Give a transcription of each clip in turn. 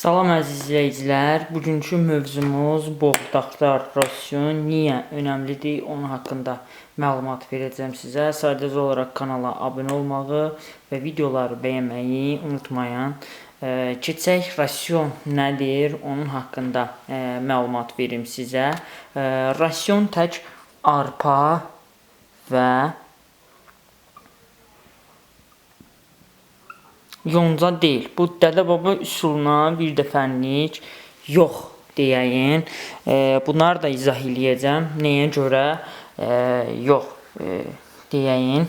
Salam əziz izləyicilər. Bugünkü mövzumuz boğdaqlar rasyon niyə önəmlidir? Onun haqqında məlumat verəcəm sizə. Sadəcə olaraq kanala abunə olmağı və videoları bəyənməyi unutmayın. Ə, Keçək rasyon nədir? Onun haqqında ə, məlumat verim sizə. Ə, Rasyon tək arpa və yonca deyil. Bu Dədə Baba üsuluna bir dəfəlik yox deyəyin. E, bunları da izah eləyəcəm. Nəyə görə e, yox e, deyəyin.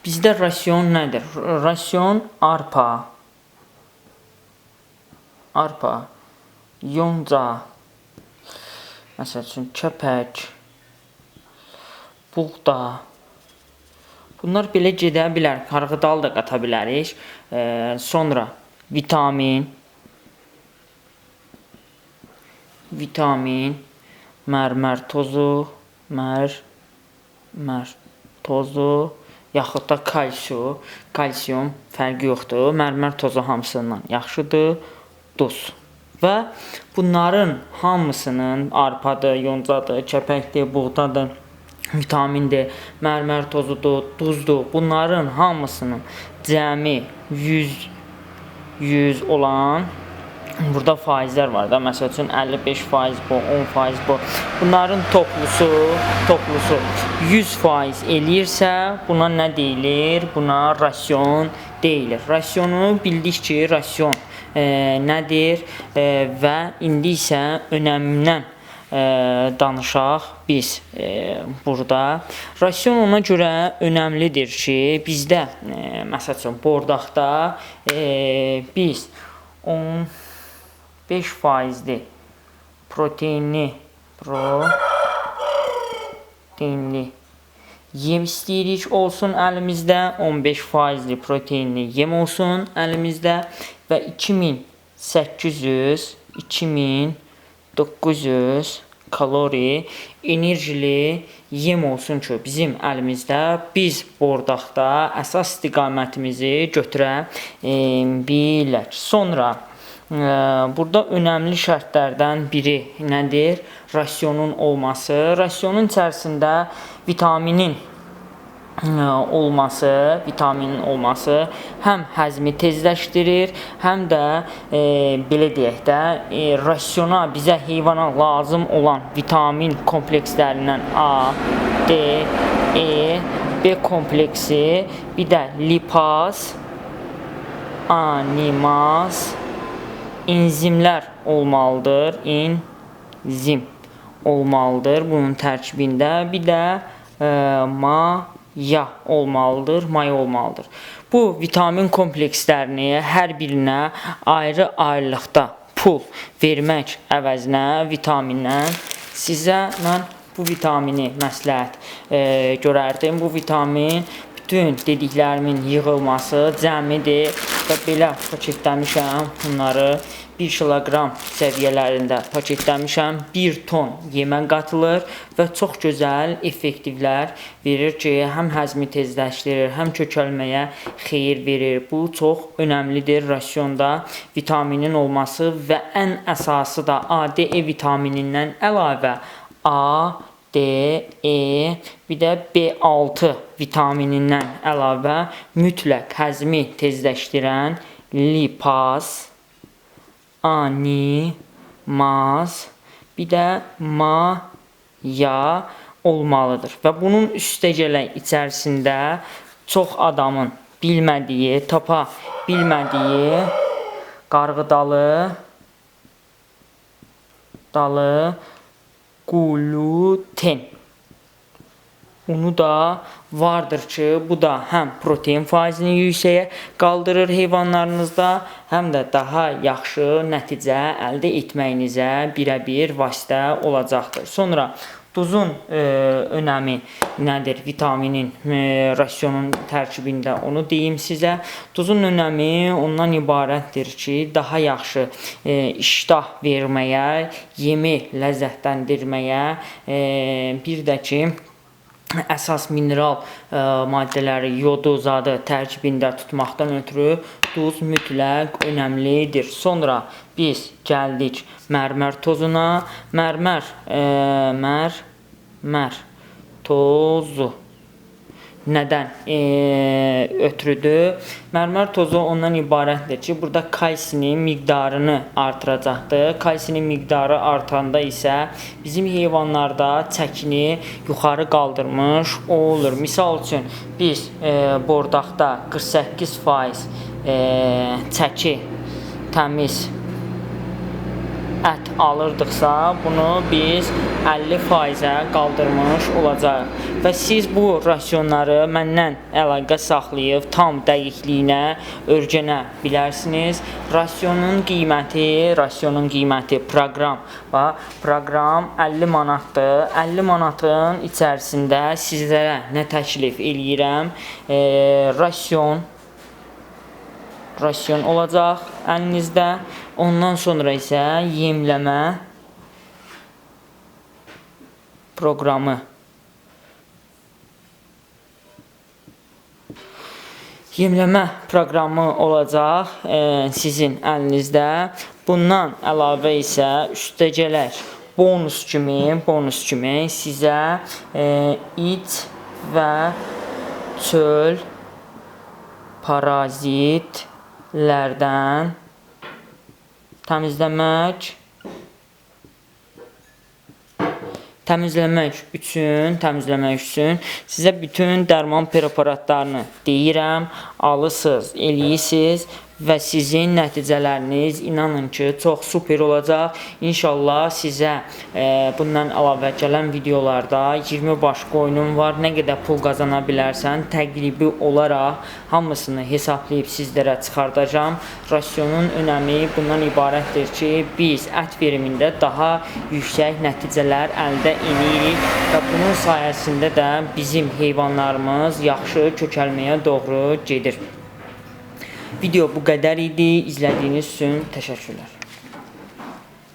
Bizdə rasyon nədir? Rasyon arpa, arpa, yonca, məsəl üçün kəpək, buğda, Bunlar belə gedə bilər. Qarğıdalı da qata bilərik. E, sonra vitamin, vitamin, mərmər tozu, mər, mər tozu, yaxud da kalsium, kalsium fərqi yoxdur. Mərmər tozu hamısından yaxşıdır. Duz. Və bunların hamısının arpadır, yoncadır, kəpəkdir, buğdadır, vitamindir, mərmər tozudur, duzdur. Bunların hamısının cəmi 100 100 olan burada faizlər var da. Məsəl üçün 55% bu, 10% bu. Bunların toplusu, toplusu 100% eləyirsə, buna nə deyilir? Buna rasyon deyilir. Rasyonu bildik ki, rasyon e, nədir e, və indi isə önəmindən danışaq biz e, burada. Rasyon ona görə önəmlidir ki, bizdə e, məsəl üçün bordaqda e, biz 15 faizli proteinli proteinli yem istəyirik olsun əlimizdə 15 faizli proteinli yem olsun əlimizdə və 2800 2900 kalori enerjili yem olsun ki, bizim əlimizdə biz bordaqda əsas istiqamətimizi götürə e, bilək. Sonra e, burada önəmli şərtlərdən biri nədir? Rasionun olması. Rasionun içərisində vitaminin olması, vitaminin olması həm həzmi tezləşdirir, həm də e, belə deyək də, e, rasiona bizə heyvana lazım olan vitamin komplekslərindən A, D, E, B kompleksi, bir də lipaz, animaz, enzimlər olmalıdır. Enzim olmalıdır bunun tərkibində. Bir də e, ma yağ olmalıdır, may olmalıdır. Bu vitamin komplekslərini hər birinə ayrı-ayrılıqda pul vermək əvəzinə vitamindən sizə mən bu vitamini məsləhət e, görərdim. Bu vitamin bütün dediklərimin yığılması cəmidir və belə paketləmişəm bunları 1 kiloqram səviyyələrində paketləmişəm. 1 ton yemə qatılır və çox gözəl effektivlər verir ki, həm həzmi tezləşdirir, həm kökəlməyə xeyir verir. Bu çox önəmlidir rasionda vitaminin olması və ən əsası da A, D, E vitaminindən əlavə A, D, E, bir də B6 vitaminindən əlavə mütləq həzmi tezləşdirən lipaz ani, maz, bir də ma, ya olmalıdır. Və bunun üstəgələk içərisində çox adamın bilmədiyi, tapa bilmədiyi qarğıdalı, dalı, gluten unu da vardır ki, bu da həm protein faizini yüksəyə qaldırır heyvanlarınızda, həm də daha yaxşı nəticə əldə etməyinizə birəbir vasitə olacaqdır. Sonra Duzun e, önəmi nədir? Vitaminin e, rasionun tərkibində onu deyim sizə. Duzun önəmi ondan ibarətdir ki, daha yaxşı e, iştah verməyə, yemi ləzzətləndirməyə, e, bir də ki, əsas mineral ə, maddələri, yodu, zadı tərkibində tutmaqdan ötürü duz mütləq önəmlidir. Sonra biz gəldik mərmər tozuna. Mərmər, ə, mər, mər tozu nədən e, ötürüdür? Mərmər tozu ondan ibarətdir ki, burada kalsinin miqdarını artıracaqdır. Kalsinin miqdarı artanda isə bizim heyvanlarda çəkini yuxarı qaldırmış olur. Misal üçün biz e, bordaqda 48% e, çəki təmiz ət alırdıqsa, bunu biz 50%-ə qaldırmış olacaq. Və siz bu rasionları məndən əlaqə saxlayıb tam dəqiqliyinə öyrənə bilərsiniz. Rasionun qiyməti, rasionun qiyməti proqram və proqram 50 manatdır. 50 manatın içərisində sizlərə nə təklif eləyirəm? E, rasion rasion olacaq əlinizdə. Ondan sonra isə yemləmə proqramı Yemləmə proqramı olacaq e, sizin əlinizdə. Bundan əlavə isə üstəgələr bonus kimi, bonus kimi sizə e, it və çöl parazitlərdən təmizləmək təmizləmək üçün, təmizləmək üçün sizə bütün dərman preparatlarını deyirəm, alısınız, eləyirsiniz və sizin nəticələriniz inanın ki, çox super olacaq. İnşallah sizə e, bundan əlavə gələn videolarda 20 başqa oyunum var. Nə qədər pul qazana bilərsən, təqribi olaraq hamısını hesablayıb sizlərə çıxardacağam. Rasionun önəmi bundan ibarətdir ki, biz ət verimində daha yüksək nəticələr əldə edirik və bunun sayəsində də bizim heyvanlarımız yaxşı kökəlməyə doğru gedir. Video bu qədər idi. İzlədiyiniz üçün təşəkkürlər.